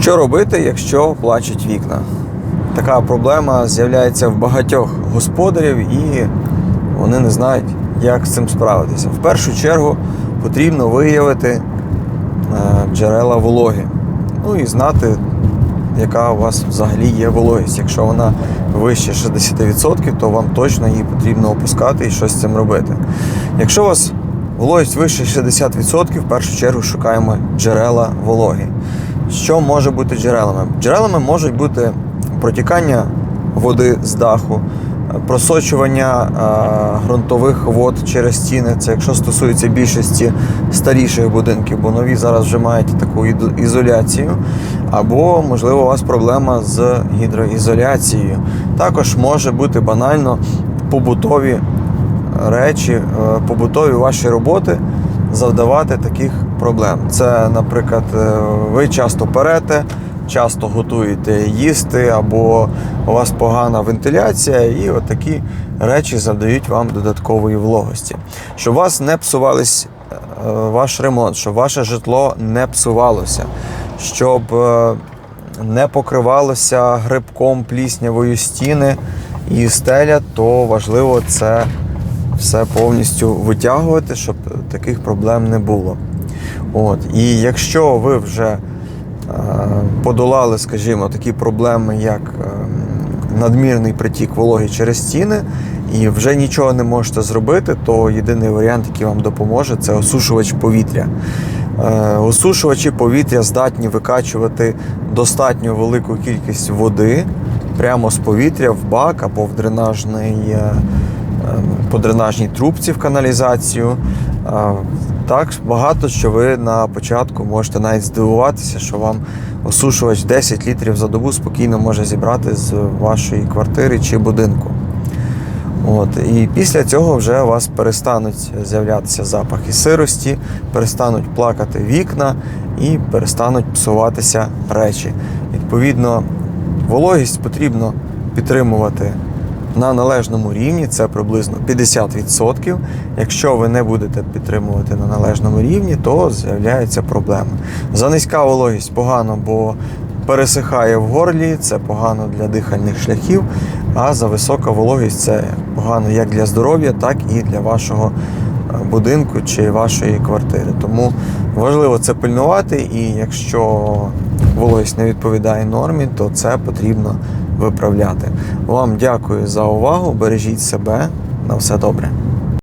Що робити, якщо плачуть вікна? Така проблема з'являється в багатьох господарів і вони не знають, як з цим справитися. В першу чергу потрібно виявити е, джерела вологи. Ну і знати, яка у вас взагалі є вологість. Якщо вона вище 60%, то вам точно її потрібно опускати і щось з цим робити. Якщо у вас вологість вище 60%, в першу чергу шукаємо джерела вологи. Що може бути джерелами? Джерелами можуть бути протікання води з даху, просочування е, ґрунтових вод через стіни. Це якщо стосується більшості старіших будинків, бо нові зараз вже мають таку ізоляцію. Або, можливо, у вас проблема з гідроізоляцією. Також може бути банально побутові речі, е, побутові ваші роботи завдавати таких проблем. Це, наприклад, е, ви часто перете, часто готуєте їсти, або у вас погана вентиляція, і от такі речі завдають вам додаткової вологості. Щоб у вас не псувались е, ваш ремонт, щоб ваше житло не псувалося, щоб е, не покривалося грибком пліснявою стіни і стеля, то важливо це все повністю витягувати, щоб таких проблем не було. От. І якщо ви вже е, подолали, скажімо, такі проблеми, як е, надмірний притік вологи через стіни, і вже нічого не можете зробити, то єдиний варіант, який вам допоможе, це осушувач повітря. Е, Осушувачі повітря здатні викачувати достатньо велику кількість води прямо з повітря в бак або в дренажний, по дренажній трубці в каналізацію. Е, Так багато що ви на початку можете навіть здивуватися, що вам осушувач 10 літрів за добу спокійно може зібрати з вашої квартири чи будинку. От, і після цього вже у вас перестануть з'являтися запахи сирості, перестануть плакати вікна і перестануть псуватися речі. Відповідно, вологість потрібно підтримувати на належному рівні, це приблизно 50%. Якщо ви не будете підтримувати на належному рівні, то з'являються проблеми. За низька вологість погано, бо пересихає в горлі, це погано для дихальних шляхів, а за висока вологість це погано як для здоров'я, так і для вашого е, будинку чи вашої квартири. Тому важливо це пильнувати, і якщо вологість не відповідає нормі, то це потрібно виправляти. Вам дякую за увагу. Бережіть себе. На все добре.